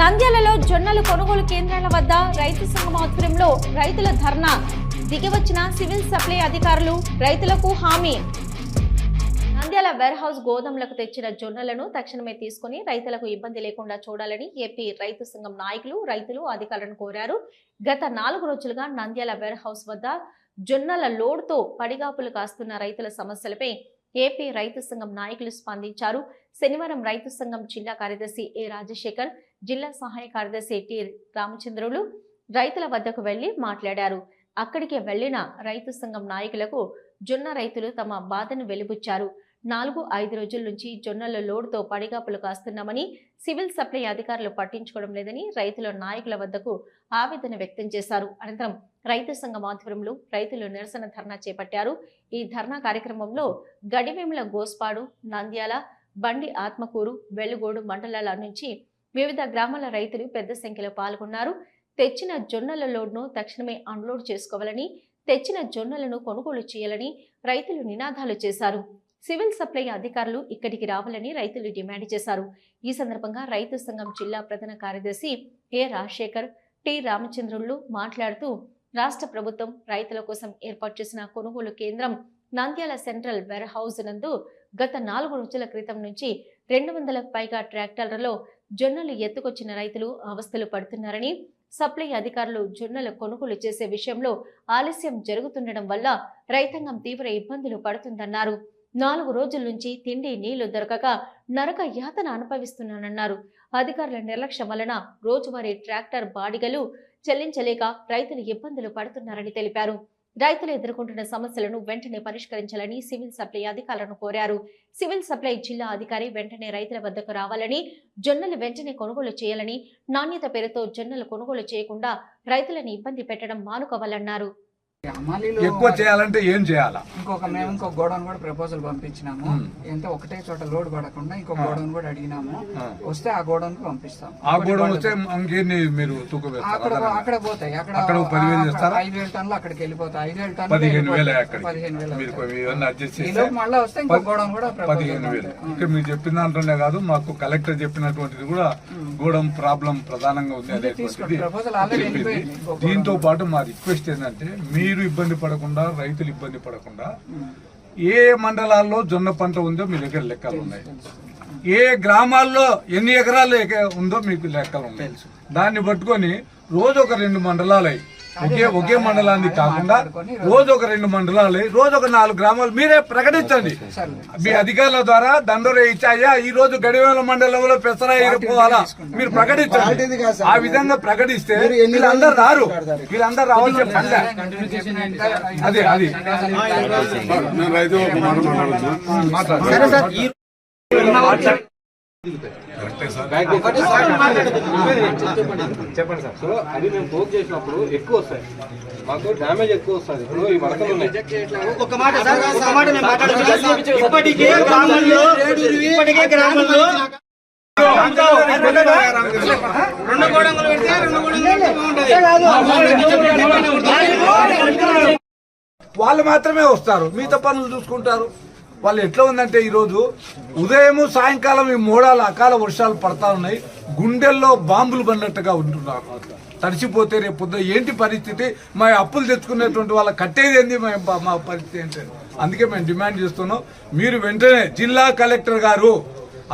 నంద్యాలలో జొన్నలు కొనుగోలు కేంద్రాల వద్ద రైతు సంఘం ఆధ్వర్యంలో రైతుల ధర్నా దిగివచ్చిన సివిల్ సప్లై అధికారులు రైతులకు హామీ. నంద్యాల వేర్ హౌస్ గోదాములకు తెచ్చిన జొన్నలను తక్షణమే తీసుకుని రైతులకు ఇబ్బంది లేకుండా చూడాలని ఏపీ రైతు సంఘం నాయకులు రైతులు అధికారులను కోరారు. గత నాలుగు రోజులుగా నంద్యాల వేర్ హౌస్ వద్ద జొన్నల లోడ్తో పడిగాపులు కాస్తున్న రైతుల సమస్యలపై ఏపీ రైతు సంఘం నాయకులు స్పందించారు. శనివారం రైతు సంఘం జిల్లా కార్యదర్శి ఏ రాజశేఖర్ జిల్లా సహాయ కార్యదర్శి టి రామచంద్రులు రైతుల వద్దకు వెళ్ళి మాట్లాడారు. అక్కడికి వెళ్ళిన రైతు సంఘం నాయకులకు జొన్న రైతులు తమ బాధను వెలిబుచ్చారు. నాలుగు ఐదు రోజుల నుంచి జొన్నల లోడ్తో పడిగాపులు కాస్తున్నామని సివిల్ సప్లై అధికారులు పట్టించుకోవడం లేదని రైతుల నాయకుల వద్దకు ఆవేదన వ్యక్తం చేశారు. అనంతరం రైతు సంఘం ఆధ్వర్యంలో రైతులు నిరసన ధర్నా చేపట్టారు. ఈ ధర్నా కార్యక్రమంలో గడివేముల గోస్పాడు నంద్యాల బండి ఆత్మకూరు వెలుగోడు మండలాల నుంచి వివిధ గ్రామాల రైతులు పెద్ద సంఖ్యలో పాల్గొన్నారు. తెచ్చిన జొన్నల లోడ్ను తక్షణమే అన్లోడ్ చేసుకోవాలని తెచ్చిన జొన్నలను కొనుగోలు చేయాలని రైతులు నినాదాలు చేశారు. సివిల్ సప్లై అధికారులు ఇక్కడికి రావాలని రైతులు డిమాండ్ చేశారు. ఈ సందర్భంగా రైతు సంఘం జిల్లా ప్రధాన కార్యదర్శి ఏ రాజశేఖర్ టి రామచంద్రులు మాట్లాడుతూ రాష్ట్ర ప్రభుత్వం రైతుల కోసం ఏర్పాటు చేసిన కొనుగోలు కేంద్రం నంద్యాల సెంట్రల్ వేర్ హౌస్ నందు గత నాలుగు రోజుల క్రితం నుంచి రెండు వందలకు పైగా ట్రాక్టర్లలో జొన్నలు ఎత్తుకొచ్చిన రైతులు అవస్థలు పడుతున్నారని సప్లై అధికారులు జొన్నల కొనుగోలు చేసే విషయంలో ఆలస్యం జరుగుతుండడం వల్ల రైతాంగం తీవ్ర ఇబ్బందులు పడుతుందన్నారు. నాలుగు రోజుల నుంచి తిండి నీళ్ళు దొరకక నరక యాతన అనుభవిస్తున్నానన్నారు. అధికారుల నిర్లక్ష్యం వలన రోజువారీ ట్రాక్టర్ బాడిగలు చెల్లించలేక రైతులు ఇబ్బందులు పడుతున్నారని తెలిపారు. రైతులు ఎదుర్కొంటున్న సమస్యలను వెంటనే పరిష్కరించాలని సివిల్ సప్లై అధికారులను కోరారు. సివిల్ సప్లై జిల్లా అధికారి వెంటనే రైతుల వద్దకు రావాలని జొన్నలు వెంటనే కొనుగోలు చేయాలని నాణ్యత పేరుతో జొన్నలు కొనుగోలు చేయకుండా రైతులను ఇబ్బంది పెట్టడం మానుకోవాలన్నారు. ఎక్కువ చేయాలంటే ఏం చేయాలా? ఇంకొక మేము ఇంకొక గోడౌన్ కూడా ప్రపోజల్ పంపించినాము. ఎంత ఒకటే చోట లోడ్ పడకుండా ఇంకొక గోడౌన్ కూడా అడిగినాము. వస్తే ఆ గోడౌన్కి పంపిస్తాం ఆ గోడౌన్ వస్తే మీరు అక్కడ అక్కడ పోతాయి. అక్కడ? ఐదు వేల టన్నులు అక్కడికి వెళ్ళిపోతాయి. ఐదు వేల టన్నులు పదిహేను వేల పదిహేను వేలు మళ్ళీ వస్తే ఇంకొక గోడౌన్ కూడా పదిహేను వేలు. ఇక్కడ మీరు చెప్పిన దాంట్లోనే కాదు మాకు కలెక్టర్ చెప్పినటువంటిది కూడా గోడం ప్రాబ్లం ప్రధానంగా ఉంది అనేటువంటిది ప్రపోజల్ ఆల్రెడీ దీంతో పాటు మా రిక్వెస్ట్ ఏంటంటే మీరు ఇబ్బంది పడకుండా రైతులు ఇబ్బంది పడకుండా ఏ మండలాల్లో జొన్న పంట ఉందో మీ దగ్గర లెక్కలు ఉన్నాయి. ఏ గ్రామాల్లో ఎన్ని ఎకరాలు ఎక- ఉందో మీకు లెక్కలు ఉన్నాయి. దాన్ని పట్టుకొని రోజు ఒక రెండు మండలాలు ఒకే ఒకే మండలాన్ని కాకుండా రోజు ఒక రెండు మండలాలు రోజు ఒక నాలుగు గ్రామాలు మీరే ప్రకటించండి. మీ అధికారుల ద్వారా దండోర ఇచ్చాయా? ఈ రోజు గడివేల మండలంలో పెసరా ఇరిపోవాలా మీరు ప్రకటించండి. ఆ విధంగా ప్రకటిస్తే వీళ్ళందరూ రారు. వీళ్ళందరూ రావాల్సిన పని. అదే అది. రైతు చెప్పండి సార్. సో అది మేము పోక్ చేసినప్పుడు ఎక్కువ వస్తాయి. మాకు డ్యామేజ్ ఎక్కువ వస్తుంది. ఇప్పుడు ఈ మడకలు ఉన్నాయి. ఒక మాట సార్ ఒక మాట మేము మాట్లాడుతున్నాం. ఇప్పటికే గ్రామంలో ఇప్పటికే గ్రామంలో రెండు గోడంగులు పెడితే రెండు గోడంగులు బాగుంటది. వాళ్ళు మాత్రమే వస్తారు. మిగతా పనులు చూసుకుంటారు. వాళ్ళు ఎట్లా ఉందంటే ఈరోజు ఉదయము సాయంకాలం ఈ మూడాల అకాల వర్షాలు పడతా ఉన్నాయి. గుండెల్లో బాంబులు పడినట్టుగా ఉంటున్నారు. తడిచిపోతే రేపు పొద్దున ఏంటి పరిస్థితి? మా అప్పులు తెచ్చుకునేటువంటి వాళ్ళ కట్టేది ఏంది మా మా పరిస్థితి ఏంటి? అందుకే మేము డిమాండ్ చేస్తున్నాం. మీరు వెంటనే జిల్లా కలెక్టర్ గారు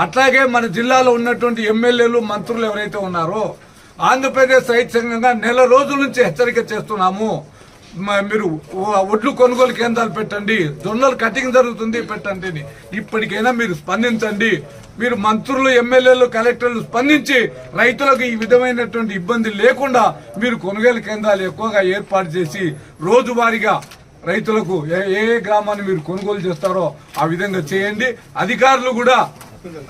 అట్లాగే మన జిల్లాలో ఉన్నటువంటి ఎమ్మెల్యేలు మంత్రులు ఎవరైతే ఉన్నారో ఆంధ్రప్రదేశ్ రైతు సంఘంగా నెల రోజుల నుంచి హెచ్చరిక చేస్తున్నాము. మీరు ఒడ్లు కొనుగోలు కేంద్రాలు పెట్టండి. జొన్నలు కటింగ్ జరుగుతుంది పెట్టండి ఇప్పటికైనా మీరు స్పందించండి. మీరు మంత్రులు ఎమ్మెల్యేలు కలెక్టర్లు స్పందించి రైతులకు ఈ విధమైనటువంటి ఇబ్బంది లేకుండా మీరు కొనుగోలు కేంద్రాలు ఎక్కువగా ఏర్పాటు చేసి రోజువారీగా రైతులకు ఏ ఏ గ్రామాన్ని మీరు కొనుగోలు చేస్తారో ఆ విధంగా చేయండి. అధికారులు కూడా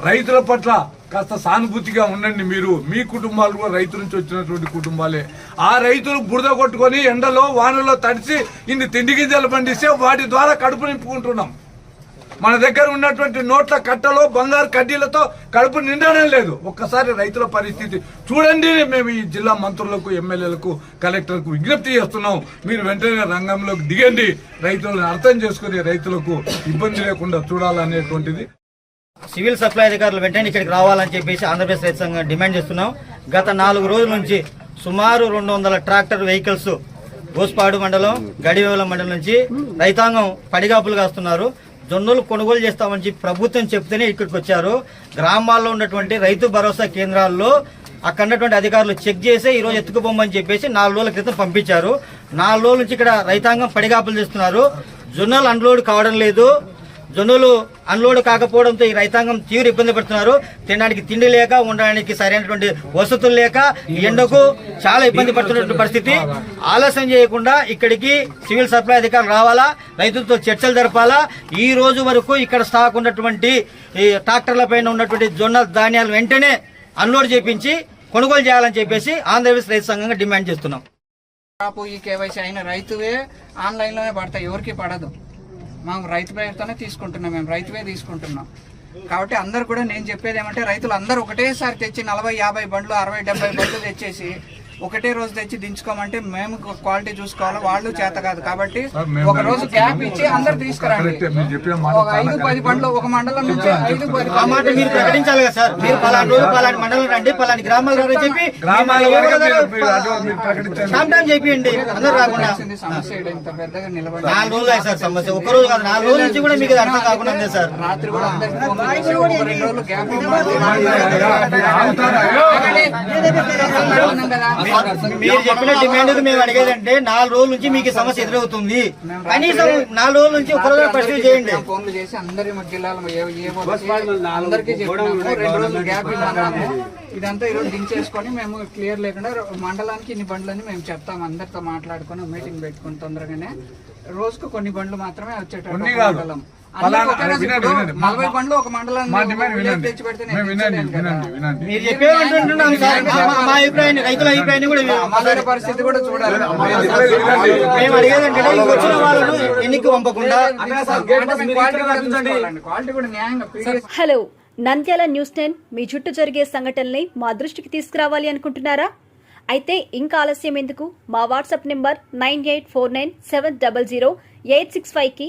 రైతుల పట్ల కాస్త సానుభూతిగా ఉండండి మీరు. మీ కుటుంబాలు కూడా రైతు నుంచి వచ్చినటువంటి కుటుంబాలే. ఆ రైతులు బురద కొట్టుకొని ఎండలో వానలో తడిసి ఇన్ని తిండి గింజలు పండిస్తే వాటి ద్వారా కడుపు నింపుకుంటున్నాం. మన దగ్గర ఉన్నటువంటి నోట్ల కట్టలో బంగారు కడ్డీలతో కడుపు నిండడం లేదు. ఒక్కసారి రైతుల పరిస్థితి చూడండి. మేము ఈ జిల్లా మంత్రులకు ఎమ్మెల్యేలకు కలెక్టర్కు విజ్ఞప్తి చేస్తున్నాం. మీరు వెంటనే రంగంలోకి దిగండి. రైతులను అర్థం చేసుకుని రైతులకు ఇబ్బంది లేకుండా చూడాలనేటువంటిది సివిల్ సప్లై అధికారులు వెంటనే ఇక్కడికి రావాలని చెప్పేసి ఆంధ్రప్రదేశ్ రైతు సంఘం డిమాండ్ చేస్తున్నాం. గత నాలుగు రోజుల నుంచి సుమారు రెండు వందల ట్రాక్టర్ వెహికల్స్ గోస్పాడు మండలం గడివేల మండలం నుంచి రైతాంగం పడిగాపులు కాస్తున్నారు. జొన్నలు కొనుగోలు చేస్తామని చెప్పి ప్రభుత్వం చెప్తేనే ఇక్కడికి వచ్చారు. గ్రామాల్లో ఉన్నటువంటి రైతు భరోసా కేంద్రాల్లో అక్కడ ఉన్నటువంటి అధికారులు చెక్ చేసి ఈ రోజు ఎత్తుకుపోమని చెప్పేసి నాలుగు రోజుల క్రితం పంపించారు. నాలుగు రోజుల నుంచి ఇక్కడ రైతాంగం పడిగాపులు చేస్తున్నారు. జొన్నలు అన్లోడ్ కావడం లేదు. జొన్నలు అన్లోడ్ కాకపోవడంతో ఈ రైతాంగం తీవ్ర ఇబ్బంది పడుతున్నారు. తినడానికి తిండి లేక ఉండడానికి సరైనటువంటి వసతులు లేక ఎండకు చాలా ఇబ్బంది పడుతున్నటువంటి పరిస్థితి. ఆలస్యం చేయకుండా ఇక్కడికి సివిల్ సప్లై అధికారులు రావాలా? రైతులతో చర్చలు జరపాలా? ఈ రోజు వరకు ఇక్కడ స్టాక్ ఉన్నటువంటి ఈ ట్రాక్టర్ల పైన ఉన్నటువంటి జొన్న ధాన్యాలు వెంటనే అన్లోడ్ చేపించి కొనుగోలు చేయాలని చెప్పేసి ఆంధ్రప్రదేశ్ రైతు సంఘంగా డిమాండ్ చేస్తున్నాం. ఈ కేవైసీ అయిన రైతువే ఆన్లైన్లోనే పడతాయి ఎవరికి పడదు. మనం రైతు పేరుతోనే తీసుకుంటున్నాం మేము రైతువే తీసుకుంటున్నాం. కాబట్టి అందరు కూడా నేను చెప్పేది ఏమంటే రైతులు అందరూ ఒకటేసారి తెచ్చి నలభై యాభై బండ్లు అరవై డెబ్బై బండ్లు తెచ్చేసి ఒకటే రోజు తెచ్చి దించుకోమంటే మేము క్వాలిటీ చూసుకోవాలి వాళ్ళు చేత కాదు కాబట్టి ఒక రోజు గ్యాప్ ఇచ్చి అందరు తీసుకురండి కరెక్టే, మీరు చెప్పిన మాట ఒక ఐదు పది ఒక మండలం నుంచి ఐదు పది ఆ మాట మీరు ప్రకటించాలి కదా సార్ మీరు పలానా రోజు పలాని మండలం రండి పలాని గ్రామాలు రండి చెప్పి చేపియండి అందరూ రాకుండా సమస్య ఈడ ఇంత పెద్దగా నిలబడి నాలుగు రోజులు అయ్యి సార్ సమస్య ఒక రోజు కాదు నాలుగు రోజుల నుంచి కూడా మీకు అర్థం కాకుండా ఉంది సార్ రాత్రి కూడా అందరికి రెండు రోజులు గ్యాప్ ఇవ్వండి. మీరు చెప్పిన డిమాండ్ మేము అడిగేది అంటే నాలుగు రోజుల నుంచి మీకు సమస్య ఎదురవుతుంది. కనీసం నాలుగు రోజుల నుంచి ఒక రోజు పరిస్థితి చేయండి. ఫోన్లు చేసి అందరి జిల్లాలో ఏ ఏ వాళ్ళకి అందరికీ చెప్పినాము రెండు రోజులు గ్యాప్ ఇవ్వన్నాము ఇదంతా ఈరోజు దించేసుకొని మేము క్లియర్ లేకుండా మండలానికి ఇన్ని బండ్లని మేము చెప్తాం అందరితో మాట్లాడుకొని మీటింగ్ పెట్టుకుని తొందరగానే. రోజుకు కొన్ని బండ్లు మాత్రమే వచ్చేటట్టు. మండలం. నలభై ఒక తెచ్చి పెడితే మీరు మా- అభిప్రాయాన్ని రైతుల అభిప్రాయాన్ని కూడా పరిస్థితి కూడా చూడాలి. మేము వచ్చిన వాళ్ళను ఎన్నిక పంపకుండా క్వాలిటీ కూడా న్యాయంగా హలో నంద్యాల న్యూస్ టెన్ మీ చుట్టూ జరిగే సంఘటనల్ని మా దృష్టికి తీసుకురావాలి అనుకుంటున్నారా? అయితే ఇంకా ఆలస్యం ఎందుకు? మా WhatsApp number nine eight four nine seven double zero eight six ఫైవ్కి